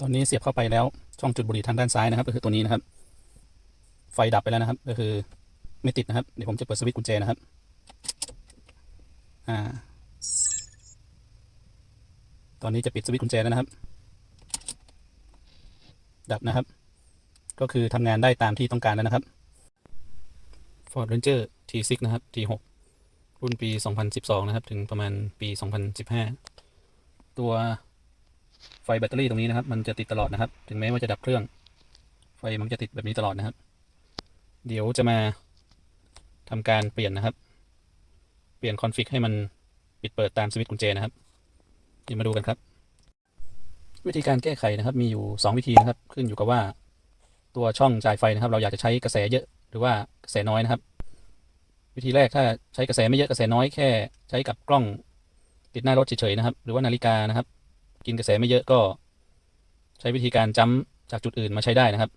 ตอนนี้เสียบเข้าไปแล้วช่องจุดบุหรี่ทางด้านซ้ายนะครับ ก็คือตัวนี้นะครับ ไฟดับไปแล้วนะครับ ก็คือไม่ติดนะครับ เดี๋ยวผมจะเปิดสวิตช์กุญแจนะครับ อ่า ตอนนี้จะปิดสวิตช์กุญแจแล้วนะครับ ดับนะครับ ก็คือทำงานได้ตามที่ต้องการแล้วนะครับ Ford Ranger T6 นะครับ T6 รุ่นปี 2012 นะครับ ถึงประมาณปี 2015 ตัว ไฟแบตเตอรี่ตรงนี้นะครับ มันจะติดตลอดนะครับ ถึงแม้ว่าจะดับเครื่อง ไฟมันจะติดแบบนี้ตลอดนะครับ เดี๋ยวจะมาทำการเปลี่ยนนะครับ เปลี่ยนคอนฟิกให้มันปิดเปิดตามสวิตช์กุญแจนะครับ เดี๋ยวมาดูกันครับ วิธีการแก้ไขนะครับ มีอยู่ 2 วิธีนะครับ ขึ้นอยู่กับว่า ตัวช่องจ่ายไฟนะครับ เราอยากจะใช้กระแสเยอะหรือว่ากระแสน้อยนะครับ วิธีแรกถ้าใช้กระแสไม่เยอะกระแสน้อยแค่ ใช้กับกล้องติดหน้ารถเฉยๆนะครับ หรือว่านาฬิกานะครับ กินกระแสไม่เยอะก็ ใช้วิธีการจัมป์จากจุดอื่นมาใช้ได้นะครับ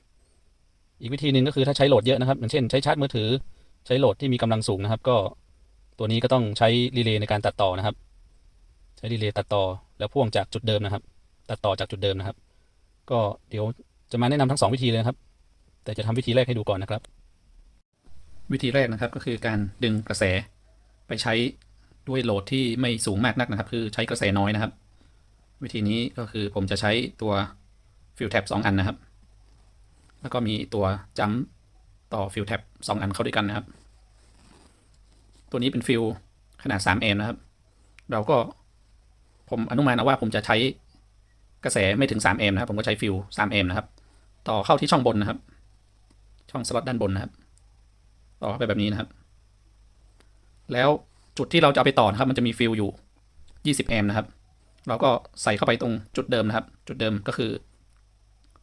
อีกวิธีหนึ่งก็คือถ้าใช้โหลดเยอะนะครับอย่างเช่นใช้ชาร์จมือถือ ใช้โหลดที่มีกำลังสูงนะครับ ก็ตัวนี้ก็ต้องใช้รีเลย์ในการตัดต่อนะครับ ใช้รีเลย์ตัดต่อแล้วพ่วงจากจุดเดิมนะครับ ตัดต่อจากจุดเดิมนะครับ ก็เดี๋ยวจะมาแนะนำทั้งสองวิธีเลยนะครับ แต่จะทำวิธีแรกให้ดูก่อนนะครับ วิธีแรกนะครับก็คือการดึงกระแสไปใช้ด้วยโหลดที่ไม่สูงมากนักนะครับ คือใช้กระแสน้อยนะครับ วิธีนี้ก็คือผมจะใช้ตัวฟิลแท็บสองอันนะครับ แล้วก็มีตัวจัมต่อฟิลแท็บสองอันเข้าด้วยกันนะครับ ตัวนี้เป็นฟิลขนาด3 a นะครับ เราก็ผมอนุมานเอาว่าผมจะใช้กระแสไม่ถึง3 a นะครับ ผมก็ใช้ฟิล3 a นะครับ ต่อเข้าที่ช่องบนนะครับ ช่องสล็อตด้านบนนะครับ ต่อไปแบบนี้นะครับ แล้วจุดที่เราจะเอาไปต่อนะครับ มันจะมีฟิลอยู่ 20แอมป์นะครับ เราก็ใส่เข้าไปตรงจุดเดิมนะครับ จุดเดิมก็คือ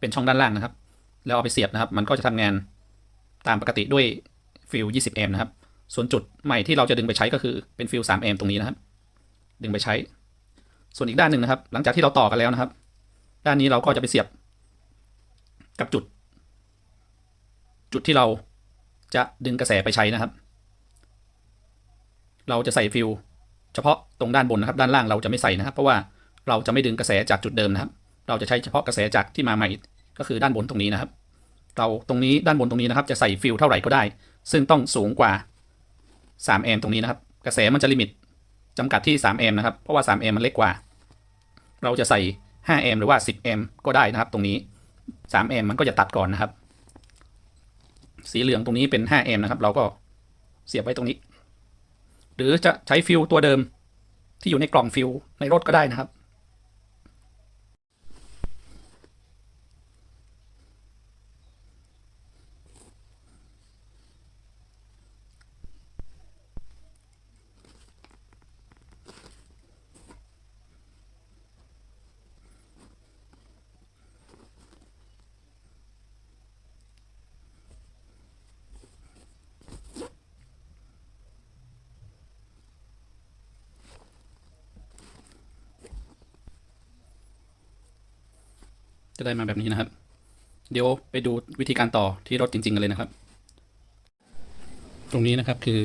เป็นช่องด้านล่างนะครับ แล้วเอาไปเสียบนะครับ มันก็จะทำงานตามปกติด้วยฟิล20 แอมป์นะครับ ส่วนจุดใหม่ที่เราจะดึงไปใช้ก็คือเป็นฟิล3แอมป์ตรงนี้นะครับ ดึงไปใช้ ส่วนอีกด้านหนึ่งนะครับ หลังจากที่เราต่อกันแล้วนะครับ ด้านนี้เราก็จะไปเสียบกับจุด จุดที่เราจะดึงกระแสไปใช้นะครับ เราจะใส่ฟิล เฉพาะตรงด้านบนนะครับ ด้านล่างเราจะไม่ใส่นะครับ เพราะว่าเราจะไม่ดึงกระแสจากจุดเดิมนะครับ เราจะใช้เฉพาะกระแสจากที่มาใหม่ ก็คือด้านบนตรงนี้นะครับ เราตรงนี้ด้านบนตรงนี้นะครับ จะใส่ฟิลเท่าไหร่ก็ได้ ซึ่งต้องสูงกว่า 3 แอมป์ตรงนี้นะครับ กระแสมันจะลิมิตจำกัดที่ 3 แอมป์นะครับ เพราะว่า 3 แอมป์มันเล็กกว่า เราจะใส่ 5 แอมป์หรือว่า 10 แอมป์ก็ได้นะครับ ตรงนี้ 3 แอมป์มันก็จะตัดก่อนนะครับ สีเหลืองตรงนี้เป็น 5 แอมป์นะครับ เราก็เสียบไว้ตรงนี้ หรือจะใช้ฟิลตัวเดิมที่อยู่ในกล่องฟิลในรถก็ได้นะครับ จะได้มาแบบนี้นะครับ เดี๋ยวไปดูวิธีการต่อที่รถจริง ๆ กันเลยนะครับ ตรงนี้นะครับคือ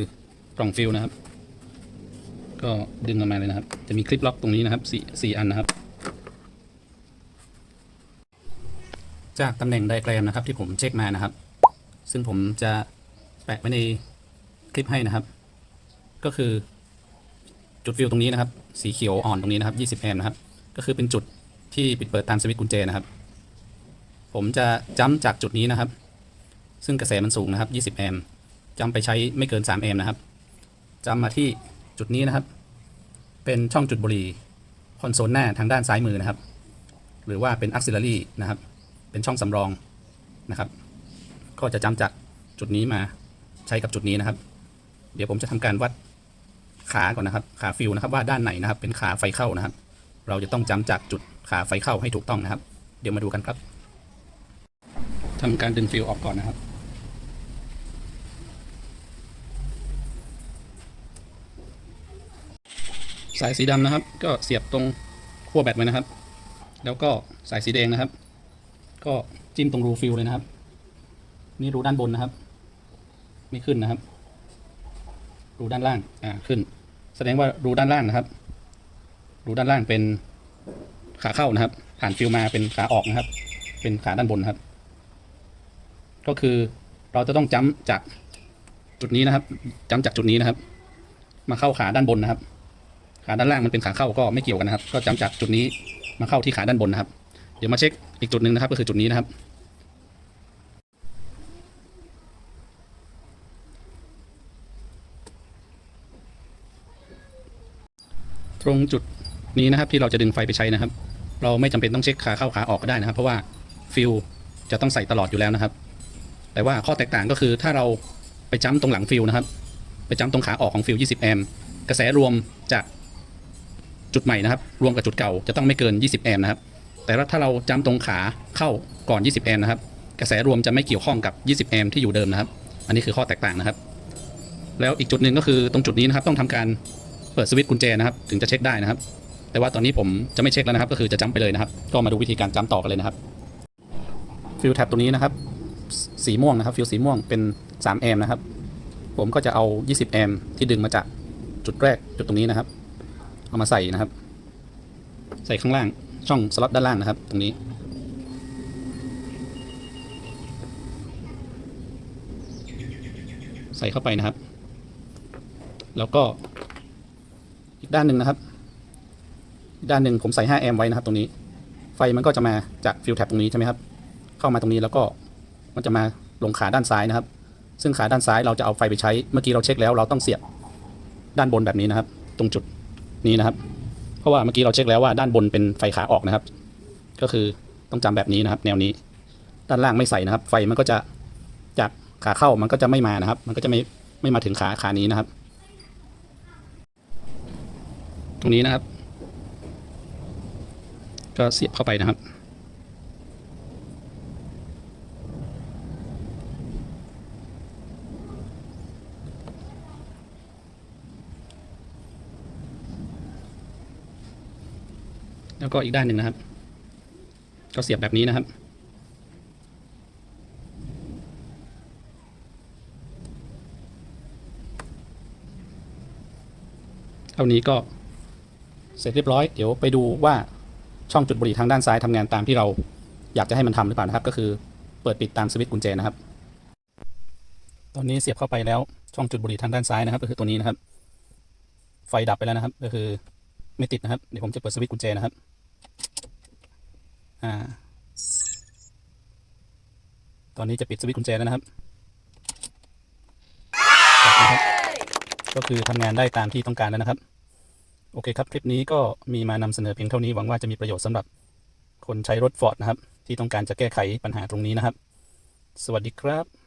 กล่องฟิลนะครับ ก็ดึงออกมาเลยนะครับ จะมีคลิปล็อกตรงนี้นะครับสี่สี่อันนะครับ จากตำแหน่งไดแกรมนะครับ ที่ผมเช็คมานะครับ ซึ่งผมจะแปะไว้ในคลิปให้นะครับ ก็คือจุดฟิลตรงนี้นะครับ สีเขียวอ่อนตรงนี้นะครับ 20 แอมป์นะครับ ก็คือเป็นจุดที่ปิดเปิดตามสวิตช์กุญแจนะครับ ผมจะจัมจากจุดนี้นะครับ ซึ่งกระแสมันสูงนะครับ 20 แอมป์จัมไปใช้ไม่เกิน 3 แอมป์นะครับจัมมาที่จุดนี้นะครับ เป็นช่องจุดบุหรี่คอนโซลหน้าทางด้านซ้ายมือนะครับ หรือว่าเป็น auxiliary นะครับ เป็นช่องสำรองนะครับ ก็จะจัมจากจุดนี้มาใช้กับจุดนี้นะครับ เดี๋ยวผมจะทำการวัดขาก่อนนะครับ ขาฟิลนะครับว่าด้านไหนนะครับ เป็นขาไฟเข้านะครับ เราจะต้องจำจากจุดขาไฟเข้าให้ถูกต้องนะครับ เดี๋ยวมาดูกันครับ ทำการดึงฟิลออกก่อนนะครับ สายสีดำนะครับ ก็เสียบตรงขั้วแบตไว้นะครับ แล้วก็สายสีแดงนะครับ ก็จิ้มตรงรูฟิลเลยนะครับ นี่รูด้านบนนะครับ ไม่ขึ้นนะครับ รูด้านล่างอ่าขึ้น แสดงว่ารูด้านล่างนะครับ รูด้านล่างเป็นขาเข้านะครับ ผ่านฟิวมาเป็นขาออกนะครับ เป็นขาด้านบนนะครับ ก็คือเราจะต้องจ้ำจากจุดนี้นะครับจ้ำจากจุดนี้นะครับ มาเข้าขาด้านบนนะครับ ขาด้านล่างมันเป็นขาเข้าก็ไม่เกี่ยวกันนะครับ ก็จ้ำจากจุดนี้มาเข้าที่ขาด้านบนนะครับ เดี๋ยวมาเช็คอีกจุดหนึ่งนะครับ ก็คือจุดนี้นะครับ ตรงจุดนี้นะครับที่เราจะดึงไฟไปใช้นะครับ เราไม่จำเป็นต้องเช็คขาเข้าขาออกก็ได้นะครับ เพราะว่าฟิลจะต้องใส่ตลอดอยู่แล้วนะครับ แต่ว่าข้อแตกต่างก็คือถ้าเราไปจ้ำตรงหลังฟิลนะครับ ไปจ้ำตรงขาออกของฟิล 20 แอมป์กระแสรวมจากจุดใหม่นะครับ รวมกับจุดเก่าจะต้องไม่เกิน 20 แอมป์นะครับ แต่ถ้าเราจ้ำตรงขาเข้าก่อน 20 แอมป์นะครับ กระแสรวมจะไม่เกี่ยวข้องกับ 20 แอมป์ที่อยู่เดิมนะครับ อันนี้คือข้อแตกต่างนะครับ แล้วอีกจุดหนึ่งก็คือตรงจุดนี้นะครับต้องทำการเปิดสวิตช์กุญแจนะครับ ถึงจะเช็คได้นะครับ แต่ว่าตอนนี้ผมจะไม่เช็คแล้วนะครับ ก็คือจะจ้ำไปเลยนะครับ ก็มาดูวิธีการจ้ำต่อกันเลยนะครับฟิลแท็บตัวนี้นะครับ สีม่วงนะครับฟิลสีม่วงเป็น3แอมป์นะครับ ผมก็จะเอา 20 แอมป์ที่ดึงมาจากจุดแรกจุดตรงนี้นะครับ เอามาใส่นะครับ ใส่ข้างล่างช่องสล็อตด้านล่างนะครับ ตรงนี้ ใส่เข้าไปนะครับ แล้วก็อีกด้านหนึ่งนะครับด้านหนึ่งผมใส่5แอมป์ไว้นะครับตรงนี้ ไฟมันก็จะมาจากฟิลแท็บตรงนี้ใช่ไหมครับ เข้ามาตรงนี้แล้วก็ มันจะมาลงขาด้านซ้ายนะครับ ซึ่งขาด้านซ้ายเราจะเอาไฟไปใช้ เมื่อกี้เราเช็คแล้วเราต้องเสียบด้านบนแบบนี้นะครับ ตรงจุดนี้นะครับ เพราะว่าเมื่อกี้เราเช็คแล้วว่าด้านบนเป็นไฟขาออกนะครับ ก็คือต้องจำแบบนี้นะครับ แนวนี้ ด้านล่างไม่ใส่นะครับ ไฟมันก็จะจากขาเข้ามันก็จะไม่มานะครับ มันก็จะไม่ไม่มาถึงขาขานี้นะครับ ตรงนี้นะครับ ก็เสียบเข้าไปนะครับ แล้วก็อีกด้านหนึ่งนะครับ ก็เสียบแบบนี้นะครับ เท่านี้ก็เสร็จเรียบร้อย เดี๋ยวไปดูว่าช่องจุดบุหรี่ทางด้านซ้ายทำงานตามที่เราอยากจะให้มันทำหรือเปล่านะครับ ก็คือเปิดปิดตามสวิตช์กุญแจนะครับ ตอนนี้เสียบเข้าไปแล้วช่องจุดบุหรี่ทางด้านซ้ายนะครับ ก็คือตัวนี้นะครับ ไฟดับไปแล้วนะครับ ก็คือไม่ติดนะครับ เดี๋ยวผมจะเปิดสวิตช์กุญแจนะครับ อ่า ตอนนี้จะปิดสวิตช์กุญแจแล้วนะครับดับนะครับ ก็คือทำงานได้ตามที่ต้องการแล้วนะครับ โอเคครับ คลิปนี้ก็มีมานำเสนอเพียงเท่านี้หวังว่าจะมีประโยชน์สำหรับคนใช้รถฟอร์ดนะครับ ที่ต้องการจะแก้ไขปัญหาตรงนี้นะครับ สวัสดีครับ